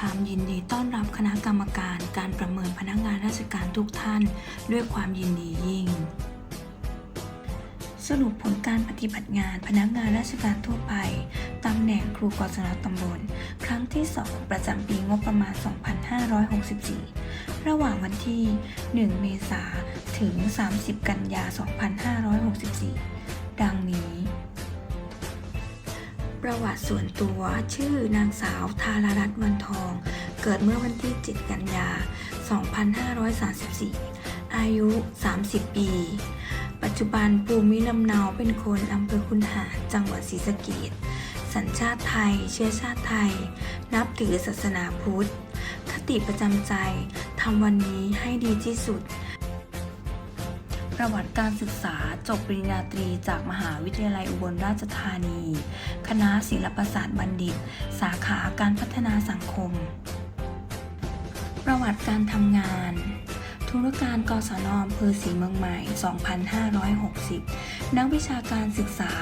คำยินดีต้อนรับคณะกรรมการการประเมินพนักงานราชการทุกท่าน ด้วยความยินดียิ่ง สรุปผลการปฏิบัติงานพนักงานราชการทั่วไปตำแหน่งครูกศนตำบล ครั้งที่ 2 ประจำปีงบประมาณ 2564 ระหว่างวันที่ 1 เมษาถึง 30 กันยา 2564 ดังนี้ ประวัติส่วนตัวชื่อนางสาวธารารัตน์วันทอง เกิดเมื่อวันที่ 7 กันยา 2534 อายุ 30 ปี ปัจจุบันภูมิลำเนาเป็นคนอำเภอคุนหาจังหวัดศรีสะเกษสัญชาติไทย เชื้อชาติไทย นับถือศาสนาพุทธ คติประจำใจทำวันนี้ให้ดีที่สุด ประวัติการศึกษาจบปริญญาตรีจากมหาวิทยาลัยอุบลราชธานี คณะศิลปศาสตร์บัณฑิต สาขาการพัฒนาสังคม ประวัติการทำงาน ธุรการกศนอำเภอศรีเมืองใหม่ 2560 นักวิชาการศึกษา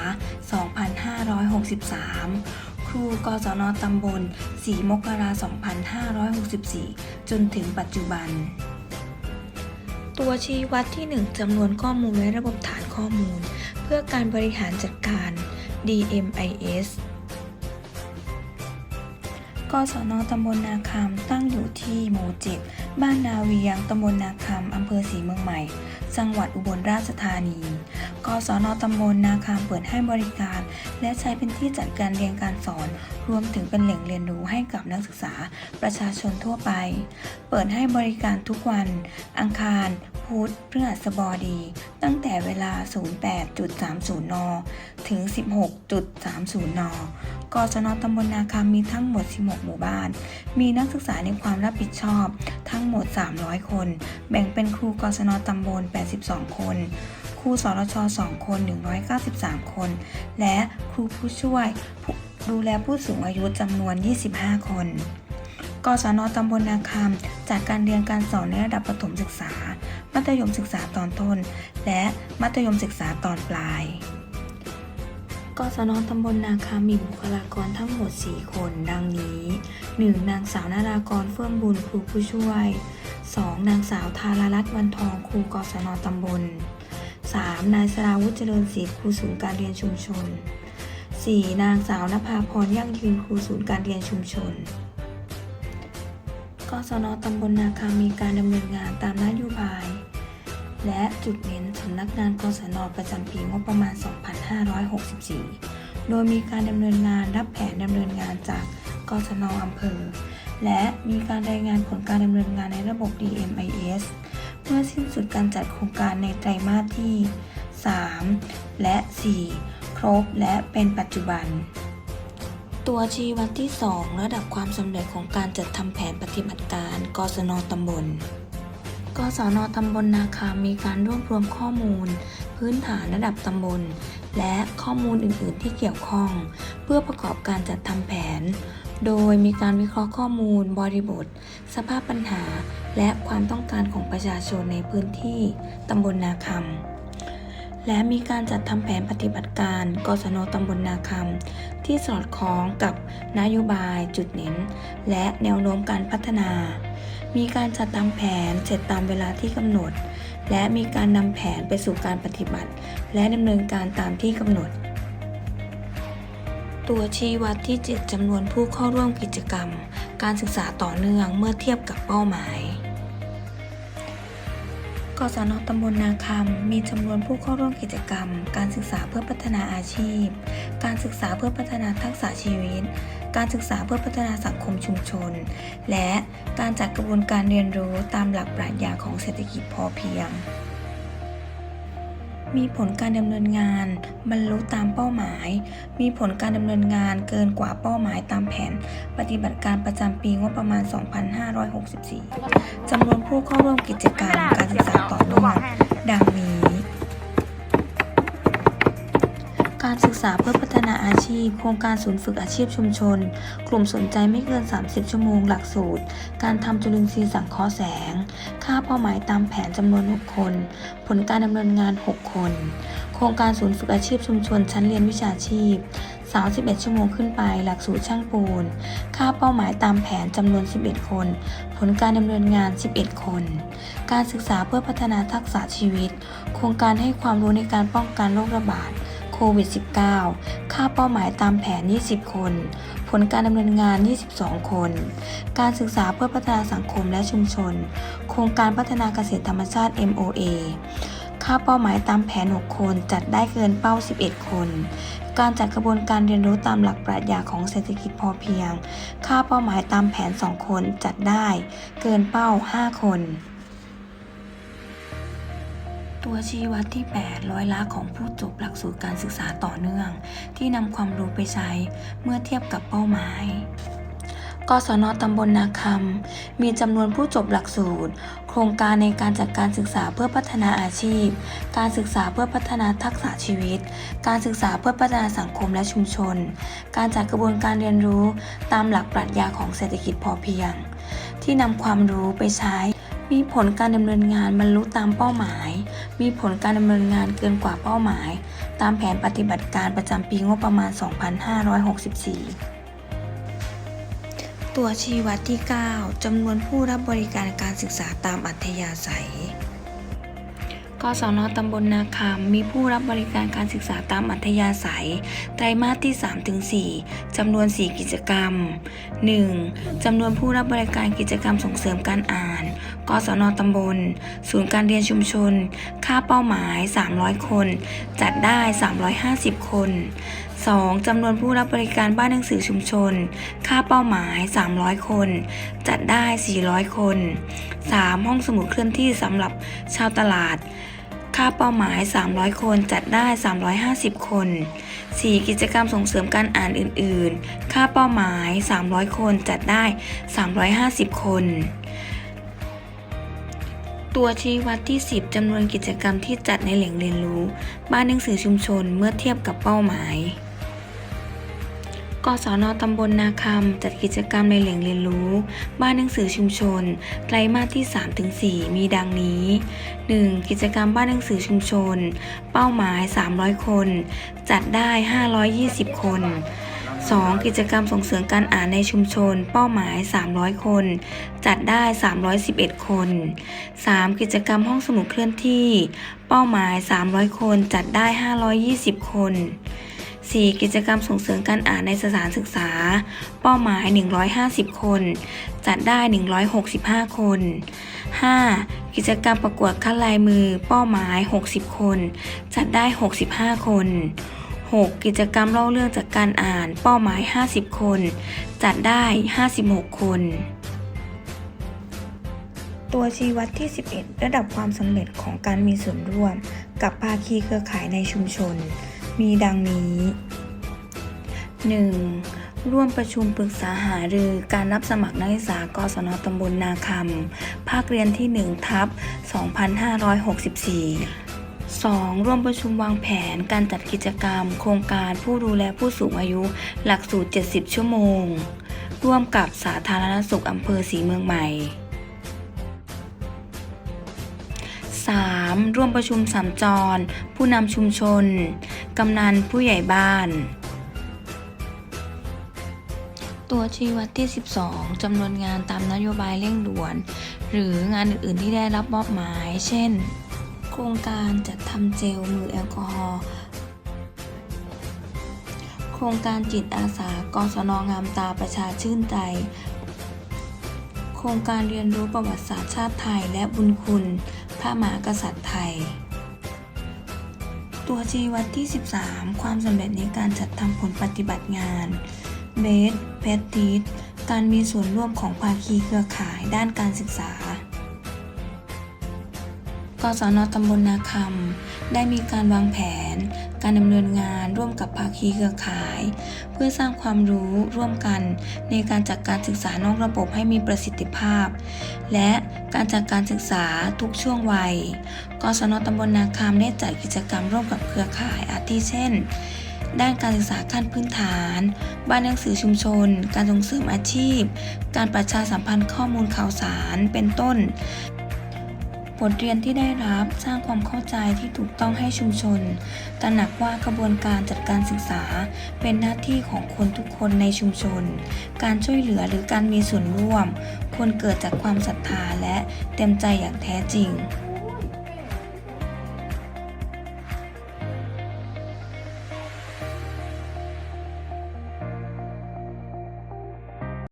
2563 ครูกศนตำบลศรีมกรา2564 จนถึงปัจจุบัน ตัวชี้วัดที่ 1จำนวนข้อมูลและระบบฐานข้อมูล เพื่อการบริหารจัดการ DMIS กศนตำบลนาคำตั้งอยู่ที่หมู่7บ้านนาเวียงตำบลนาคำอำเภอศรีเมืองใหม่ จังหวัดอุบลราชธานีกศนตำบลนาคามเปิดให้บริการ และใช้เป็นที่จัดการเรียนการสอน รวมถึงเป็นแหล่งเรียนรู้ให้กับนักศึกษาประชาชนทั่วไป เปิดให้บริการทุกวัน อังคาร พุธพฤหัสบดี ตั้งแต่เวลา 08.30 น ถึง 16.30 น กศนตำบลนาคำมีทั้งหมด 16 หมู่บ้าน มีนักศึกษาในความรับผิดชอบทั้งหมด 300 คน แบ่งเป็นครูกศนตำบล 82 คนครูสรช 2 คน 193 คน และครูผู้ช่วย ดูแลผู้สูงอายุจำนวน 25 คน กศนตำบลนาคำจัดการเรียนการสอนในระดับประถมศึกษา มัธยมศึกษาตอนต้น และมัธยมศึกษาตอนปลายกศนตำบลนาคามีบุคลากรทั้งหมด 4 คน ดังนี้ 1. นางสาวนารากรเฟื่องบุญครูผู้ช่วย 2. นางสาวธารรัตน์วันทองครูกศนตำบล 3. นายสราวุฒิเจริญศรีครูศูนย์การเรียนชุมชน 4. นางสาวนภาพรยั่งยืนครูศูนย์การเรียนชุมชน กศนตำบลนาคามีการดำเนินงานตามนโยบาย และจุดเน้นสำนักงานกศนประจำปีงบประมาณ 2564 โดยมีการดำเนินงานรับแผนดำเนินงานจากกศนอำเภอ และมีการรายงานผลการดำเนินงานในระบบ DMIS เมื่อสิ้นสุดการจัดโครงการในไตรมาสที่ 3 และ 4 ครบและเป็นปัจจุบัน ตัวชี้วัดที่ 2 ระดับความสำเร็จของการจัดทำแผนปฏิบัติการ กศนตำบล กศนตำบลนาคามีการรวบรวมข้อมูล พื้นฐานระดับตำบล และข้อมูลอื่น ๆ ที่เกี่ยวข้อง เพื่อประกอบการจัดทำแผน โดยมีการวิเคราะห์ข้อมูล บริบท สภาพปัญหา และความต้องการของประชาชนในพื้นที่ตำบลนาคำ และมีการจัดทำแผนปฏิบัติการกศนตำบลนาคำที่สอดคล้องกับนโยบายจุดเน้น และแนวโน้มการพัฒนา มีการจัดทำแผนเสร็จตามเวลาที่กำหนด และมีการนำแผนไปสู่การปฏิบัติ และดำเนินการตามที่กำหนด ตัวชี้วัดที่ 7จำนวนผู้เข้าร่วมกิจกรรม การศึกษาต่อเนื่องเมื่อเทียบกับเป้าหมาย กศนตำบลนาคำมีจำนวนผู้เข้าร่วมกิจกรรม การศึกษาเพื่อพัฒนาอาชีพ การศึกษาเพื่อพัฒนาทักษะชีวิต การศึกษาเพื่อพัฒนาสังคมชุมชน และการจัดกระบวนการเรียนรู้ตามหลักปรัชญาของเศรษฐกิจพอเพียง มีผลการดำเนินงาน บรรลุตามเป้าหมาย มีผลการดำเนินงานเกินกว่าเป้าหมายตามแผน ปฏิบัติการประจำปีงบประมาณ 2564จำนวนผู้เข้าร่วมกิจกรรมการศึกษาต่อเนื่องดังนี้ การศึกษาเพื่อพัฒนาอาชีพ โครงการศูนย์ฝึกอาชีพชุมชน กลุ่มสนใจไม่เกิน 30 ชั่วโมงหลักสูตร การทำจุลินทรีย์สังเคราะห์แสง ค่าเป้าหมายตามแผนจำนวน 6 คน ผลการดำเนินงาน 6 คน โครงการศูนย์ฝึกอาชีพชุมชน ชั้นเรียนวิชาชีพ 31 ชั่วโมงขึ้นไป หลักสูตรช่างปูน ค่าเป้าหมายตามแผนจำนวน 11 คน ผลการดำเนินงาน 11 คน การศึกษาเพื่อพัฒนาทักษะชีวิต โครงการให้ความรู้ในการป้องกันโรคระบาด วิด -19 ค่าเป้าหมายตามแผน 20 คน ผลการดำเนินงาน 22 คน การศึกษาเพื่อพัฒนาสังคมและชุมชน โครงการพัฒนาเกษตรธรรมชาติ MOA ค่าเป้าหมายตามแผน 6 คน จัดได้เกินเป้า 11 คน การจัดกระบวนการเรียนรู้ตามหลักปรัชญาของเศรษฐกิจพอเพียง ค่าเป้าหมายตามแผน 2 คน จัดได้ เกินเป้า 5 คน ตัวชี้วัดที่ 8 ร้อยละของผู้จบหลักสูตรการศึกษาต่อเนื่อง ที่นำความรู้ไปใช้เมื่อเทียบกับเป้าหมายกศนตำบลนาคำมีจำนวนผู้จบหลักสูตร โครงการในการจัดการศึกษาเพื่อพัฒนาอาชีพ การศึกษาเพื่อพัฒนาทักษะชีวิต การศึกษาเพื่อพัฒนาสังคมและชุมชน การจัดกระบวนการเรียนรู้ตามหลักปรัชญาของเศรษฐกิจพอเพียง ที่นำความรู้ไปใช้ มีผลการดำเนินงานบรรลุตามเป้าหมาย มีผลการดำเนินงานเกินกว่าเป้าหมาย ตามแผนปฏิบัติการประจำปีงบประมาณ 2564 ตัวชี้วัดที่ 9จำนวนผู้รับบริการการศึกษาตามอัธยาศัย กศนตำบลนาคำมีผู้รับบริการการศึกษาตามอัธยาศัย ไตรมาสที่ 3-4จำนวน 4 กิจกรรม 1. จำนวนผู้รับบริการกิจกรรมส่งเสริมการอ่าน กศนตำบล ศูนย์การเรียนชุมชน ค่าเป้าหมาย 300 คน จัดได้ 350 คน 2. จำนวนผู้รับบริการบ้านหนังสือชุมชน ค่าเป้าหมาย 300 คน จัดได้ 400 คน 3. ห้องสมุดเคลื่อนที่สำหรับชาวตลาด ค่าเป้าหมาย 300 คนจัดได้ 350 คน 4. กิจกรรมส่งเสริมการอ่านอื่น ๆ ค่าเป้าหมาย 300 คนจัดได้ 350 คน ตัวชี้วัดที่ 10จำนวนกิจกรรมที่จัดในแหล่งเรียนรู้ บ้านหนังสือชุมชนเมื่อเทียบกับเป้าหมาย กศนตำบลนาคำจัดกิจกรรมในแหล่งเรียนรู้ บ้านหนังสือชุมชน ไตรมาสที่ 3-4 มีดังนี้ 1. กิจกรรมบ้านหนังสือชุมชน เป้าหมาย 300 คน จัดได้ 520 คน 2. กิจกรรมส่งเสริมการอ่านในชุมชน เป้าหมาย 300 คน จัดได้ 311 คน 3. กิจกรรมห้องสมุดเคลื่อนที่ เป้าหมาย 300 คน จัดได้ 520 คน 4. กิจกรรมส่งเสริมการอ่านในสถานศึกษา เป้าหมาย 150 คน จัดได้ 165 คน 5. กิจกรรมประกวดคัดลายมือ เป้าหมาย 60 คน จัดได้ 65 คน 6. กิจกรรมเล่าเรื่องจากการอ่าน เป้าหมาย 50 คน จัดได้ 56 คน ตัวชี้วัดที่ 11 ระดับความสำเร็จของการมีส่วนร่วม กับภาคีเครือข่ายในชุมชน มีดังนี้ 1. ร่วมประชุมปรึกษาหารือการรับสมัครนักศึกษากศนตำบลนาคำภาคเรียนที่ 1 ทับ 2564 2. ร่วมประชุมวางแผนการจัดกิจกรรม โครงการผู้ดูแลผู้สูงอายุหลักสูตร 70 ชั่วโมง ร่วมกับสาธารณสุขอำเภอศรีเมืองใหม่ 3. ร่วมประชุมสัมจร ผู้นำชุมชน กำนันผู้ใหญ่บ้าน ตัวชี้วัดที่ 12 จำนวนงานตามนโยบายเร่งด่วน หรืองานอื่นๆที่ได้รับมอบหมาย เช่น โครงการจัดทำเจลมือแอลกอฮอล์โครงการจิตอาสากศนงามตาประชาชื่นใจโครงการเรียนรู้ประวัติศาสตร์ชาติไทยและบุญคุณ ระมหากษัตริย์ไทย ตัวชี้วัดที่ 13 ความสำเร็จในการจัดทำผลปฏิบัติงานเบสแพทติสการมีส่วนร่วมของภาคีเครือข่ายด้านการศึกษากศนตำบลนาคำได้มีการวางแผน การดำเนินงานร่วมกับภาคีเครือข่าย เพื่อสร้างความรู้ร่วมกันในการจัดการศึกษานอกระบบให้มีประสิทธิภาพ และการจัดการศึกษาทุกช่วงวัย กศนตำบลนาคำได้จัดกิจกรรมร่วมกับเครือข่ายอาทิเช่น ด้านการศึกษาขั้นพื้นฐาน บ้านหนังสือชุมชน การส่งเสริมอาชีพ การประชาสัมพันธ์ข้อมูลข่าวสาร เป็นต้น บทเรียนที่ได้รับสร้างความเข้าใจที่ถูกต้องให้ชุมชน ตระหนักว่ากระบวนการจัดการศึกษา เป็นหน้าที่ของคนทุกคนในชุมชน การช่วยเหลือหรือการมีส่วนร่วมควรเกิดจากความศรัทธาและเต็มใจอย่างแท้จริง